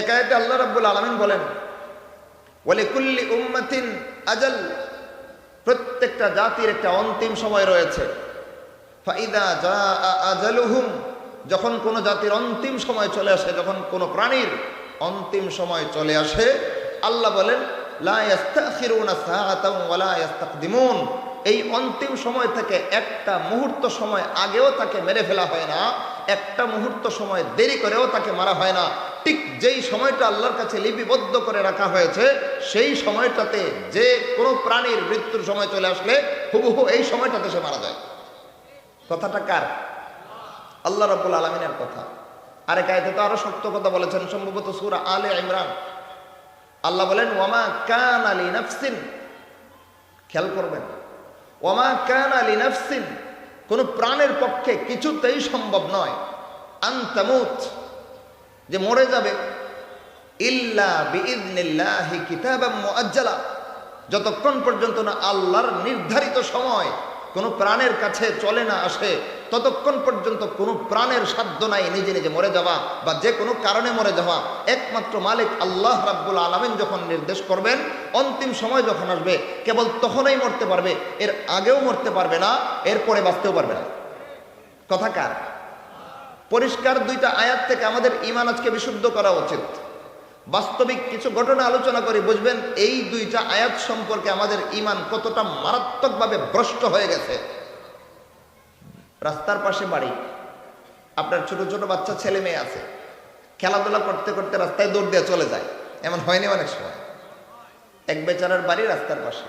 একায়তে আল্লাহ রাব্বুল আলামিন বলেন বলে কুল্লি উম্মাতিন আজাল। প্রত্যেকটা জাতির একটা অন্তিম সময় রয়েছে। ফাইদা যা আজালুহুম, যখন কোনো জাতির অন্তিম সময় চলে আসে, যখন কোনো প্রাণীর অন্তিম সময় চলে আসে, আল্লাহ বলেন এই অন্তিম সময় থেকে একটা মুহূর্ত সময় আগেও তাকে মেরে ফেলা হয় না, একটা মুহূর্ত সময় দেরি করেও তাকে মারা হয় না। ঠিক যেই সময়টা আল্লাহর কাছে লিপিবদ্ধ করে রাখা হয়েছে, সেই সময়টাতে যে কোনো প্রাণীর মৃত্যুর সময় চলে আসলে হুবহু এই সময়টাতে সে মারা যায়। কথাটা কার? আল্লাহ রব্বুল আলমিনের কথা। আরেক আয়তে তো আরও শক্ত কথা বলেছেন, সম্ভবত সুরা আলে ইমরান। আল্লাহ বলেন, ওয়ামা কান আলী নাফসিন। খেয়াল করবেন। ওয়ামা কান আলী নাফসিন। কোন প্রাণের পক্ষে কিছুতেই সম্ভব নয়। আন্তামুত যে মরে যাবে। ইল্লা যতক্ষণ পর্যন্ত না আল্লাহর নির্ধারিত সময় কোনো প্রাণের কাছে চলে না আসে, ততক্ষণ পর্যন্ত কোনো প্রাণের সাধ্য নাই নিজে নিজে মরে যাওয়া বা যে কোনো কারণে মরে যাওয়া। একমাত্র মালিক আল্লাহ রাব্বুল আলমিন যখন নির্দেশ করবেন, অন্তিম সময় যখন আসবে, কেবল তখনই মরতে পারবে, এর আগেও মরতে পারবে না, এরপরে বাঁচতেও পারবে না। কথা কার? পরিষ্কার দুইটা আয়াত থেকে আমাদের ইমান আজকে বিশুদ্ধ করা উচিত। বাস্তবিক কিছু ঘটনা আলোচনা করে, বুঝবেন এই দুইটা আয়াত সম্পর্কে আমাদের ইমান কতটা মারাত্মকভাবে ভ্রষ্ট হয়ে গেছে। রাস্তার পাশে বাড়ি, আপনার ছোট ছোট বাচ্চা ছেলে মেয়ে আছে, খেলাধুলা করতে করতে রাস্তায় দৌড় দিয়ে চলে যায়, এমন হয়নি অনেক সময়। এক বেচারার বাড়ি রাস্তার পাশে,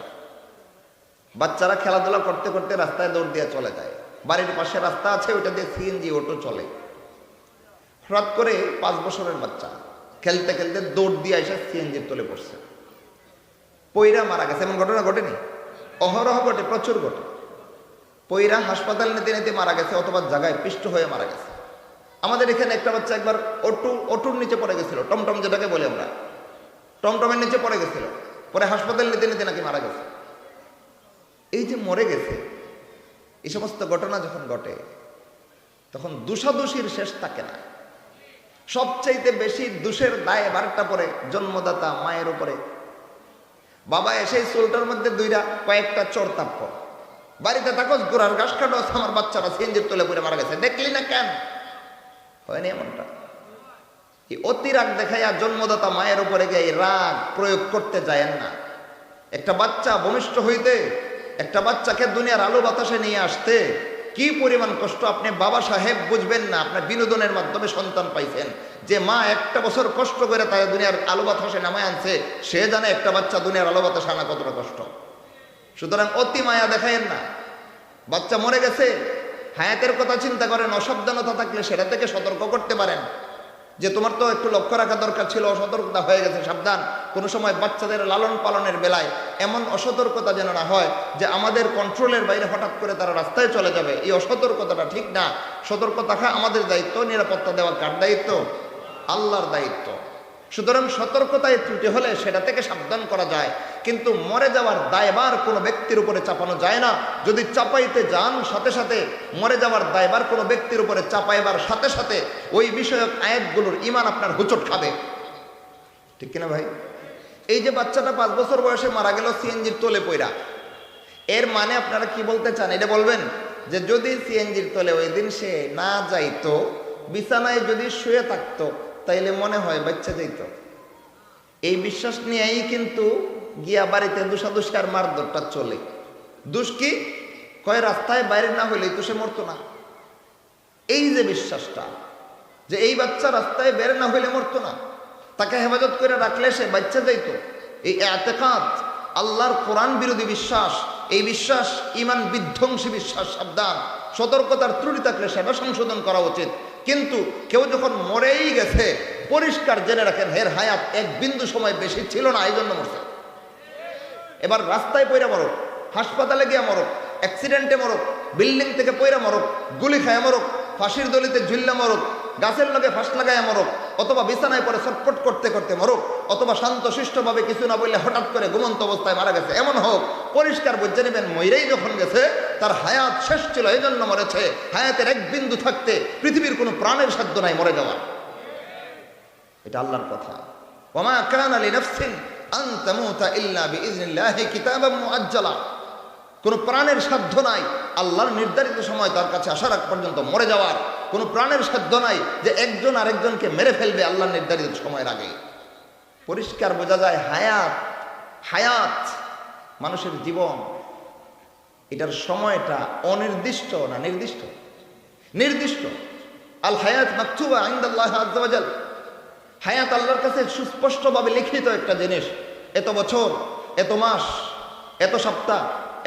বাচ্চারা খেলাধুলা করতে করতে রাস্তায় দৌড় দিয়ে চলে যায়, বাড়ির পাশে রাস্তা আছে, ওইটা দিয়ে সিএনজি, অটো চলে। হঠাৎ করে পাঁচ বছরের বাচ্চা, খেলতে খেলতে দৌড় দিয়ে এসে সিএনজির তলে পড়ছে। পৈরা মারা গেছে। এমন ঘটনা ঘটেনি? অহরহ ঘটে, প্রচুর ঘটে। পৈরা হাসপাতাল নিতে নিতে মারা গেছে অথবা জায়গায় পিষ্ট হয়ে মারা গেছে। আমাদের এখানে একটা বাচ্চা একবার অটু, অটুর নিচে পড়ে গেছিল, টমটম যেটাকে বলি আমরা। টমটমের নিচে পড়ে গেছিল, পরে হাসপাতাল নিতে নিতে নাকি মারা গেছে। এই যে মরে গেছে, এই সমস্ত ঘটনা যখন ঘটে, তখন দুষাদুষির শেষ থাকে না। সবচাইতে বেশি দুষের দায় বারটা পরে জন্মদাতা মায়ের উপরে। বাবা এসে চুলটার মধ্যে দুইটা কয়েকটা চোর তাপ্য বাড়িতে থাকোস গোড়ার ঘাস কাটো আমার বাচ্চারা সিঞ্জির তুলে পরে মারা গেছে। দেখলি না কেন? হয়নি এমনটা। অতি রাগ দেখাইয়া জন্মদাতা মায়ের উপরে গিয়ে এই রাগ প্রয়োগ করতে যায়েন না। একটা বাচ্চা ভূমিষ্ঠ হইতে, একটা বাচ্চাকে দুনিয়ার আলো বাতাসে নিয়ে আসতে কি পরিমাণ কষ্ট আপনি বাবা সাহেব বুঝবেন না, আপনার বিনোদনের মাধ্যমে সন্তান পাইছেন। যে মা একটা বছর কষ্ট করে তাই দুনিয়ার আলো বাতাসে নামায় আনছে, সে জানে একটা বাচ্চা দুনিয়ার আলো বাতাসে আনা কতটা কষ্ট। সুতরাং অতি মায়া দেখায়েন না। বাচ্চা মরে গেছে, হায়াতের কথা চিন্তা করেন, অসাবধানতা থাকলে সেটা থেকে সতর্ক করতে পারেন। যে তোমার তো একটু লক্ষ্য রাখা দরকার ছিল, অসতর্কতা হয়ে গেছে, সাবধান। কোনো সময় বাচ্চাদের লালন পালনের বেলায় এমন অসতর্কতা যেন না হয় যে আমাদের কন্ট্রোলের বাইরে হঠাৎ করে তারা রাস্তায় চলে যাবে। এই অসতর্কতাটা ঠিক না। সতর্ক থাকা আমাদের দায়িত্ব, নিরাপত্তা দেওয়া কার দায়িত্ব? আল্লাহর দায়িত্ব। সুতরাং সতর্কতায় ত্রুটি হলে সেটা থেকে সাবধান করা যায়। কিন্তু মরে যাওয়ার দায়বার কোনো ব্যক্তির উপরে চাপানো যায় না। যদি চাপাইতে যান সাথে সাথে, মরে যাওয়ার দায়বার কোনো ব্যক্তির উপরে চাপাইবার সাথে সাথে ওই বিষয়ক আয়াতগুলোর ইমান আপনার হুচট খাবে। ঠিক কিনা ভাই? এই যে বাচ্চাটা পাঁচ বছর বয়সে মারা গেল সিএনজির তোলে পইরা, এর মানে আপনারা কি বলতে চান? এটা বলবেন? যে যদি সিএনজির তোলে ওই দিন সে না যাইতো, বিছানায় যদি শুয়ে থাকতো, তাইলে মনে হয় বাচ্চা যাইতো। এই বিশ্বাস নিয়েই কিন্তু গিয়া বাড়িতে দুষাদুষি আর মারধরটা চলে। দুষ কি? কয়, রাস্তায় বাইরে না হইলেই তো সে মরতো না। এই যে বিশ্বাসটা, যে এই বাচ্চা রাস্তায় বের না হইলে মরতো না, তাকে হেফাজত করে রাখলে সে বাচ্চা যাইতো। এই এতেকাত, আল্লাহর কোরআন বিরোধী বিশ্বাস, এই বিশ্বাস ইমান বিধ্বংসী বিশ্বাস, সাবধান, সতর্কতার ত্রুটি থাকলে সেটা সংশোধন করা উচিত। কিন্তু কেউ যখন মরেই গেছে, পরিষ্কার জেনে রাখেন, হের হায়াত এক বিন্দু সময় বেশি ছিল না, এই জন্য মরছে। এবার রাস্তায় পয়রা মরক হাসপাতালে গিয়ে মরক অ্যাক্সিডেন্টে মরক বিল্ডিং থেকে পয়রা মরক গুলি খায় মরক ফাঁসির দলিতে ঝুল্লা মরক গাছের লগে ফাঁস লাগায় মরক অথবা বিছানায় পরে ছটফট করতে করতে মরক অথবা শান্ত শিষ্টভাবে কিছু না বললে হঠাৎ করে ঘুমন্ত অবস্থায় মারা গেছে। এমন হোক, পরিষ্কার বুঝে নেবেন ময়রাই যখন গেছে, তার হায়াত শেষ ছিল এই জন্য মরেছে। হায়াতের এক বিন্দু থাকতে পৃথিবীর কোনো প্রাণের সাধ্য নাই মরে যাওয়া এটা আল্লাহর কথা। ওমা কান আলী নফসিন কোনো প্রাণের সাধ্য নাই আল্লাহর নির্ধারিত সময় তার কাছে আসার আগ পর্যন্ত মরে যাওয়ার। কোনো প্রাণের সাধ্য নাই যে একজন আরেকজনকে মেরে ফেলবে আল্লাহর নির্ধারিত সময়ের আগে। পরিষ্কার বোঝা যায় হায়াত হায়াত মানুষের জীবন। এটার সময়টা অনির্দিষ্ট না নির্দিষ্ট? নির্দিষ্ট। আল হায়াত মাকতুবা আইন্দাল্লাহ হায়াত আল্লাহর কাছে সুস্পষ্টভাবে লিখিত একটা জিনিস। এত বছর, এত মাস, এত সপ্তাহ,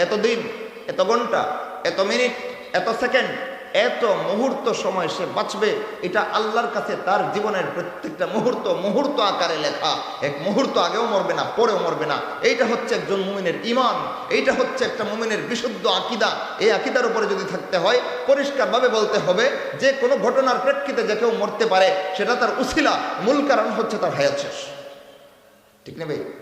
এত দিন, এত ঘণ্টা, এত মিনিট, এত সেকেন্ড এত মুহূর্ত সময় সে বাঁচবে, এটা আল্লাহর কাছে তার জীবনের প্রত্যেকটা মুহূর্ত মুহূর্ত আকারে লেখা। এক মুহূর্ত আগেও মরবে না, পরেও মরবে না। এইটা হচ্ছে একজন মুমিনের ইমান এইটা হচ্ছে একটা মুমিনের বিশুদ্ধ আকিদা। এই আকিদার উপরে যদি থাকতে হয়, পরিষ্কারভাবে বলতে হবে, যে কোনো ঘটনার প্রেক্ষিতে যে কেউ মরতে পারে, সেটা তার উছিলা মূল কারণ হচ্ছে তার হায়াত শেষ। ঠিক নেবে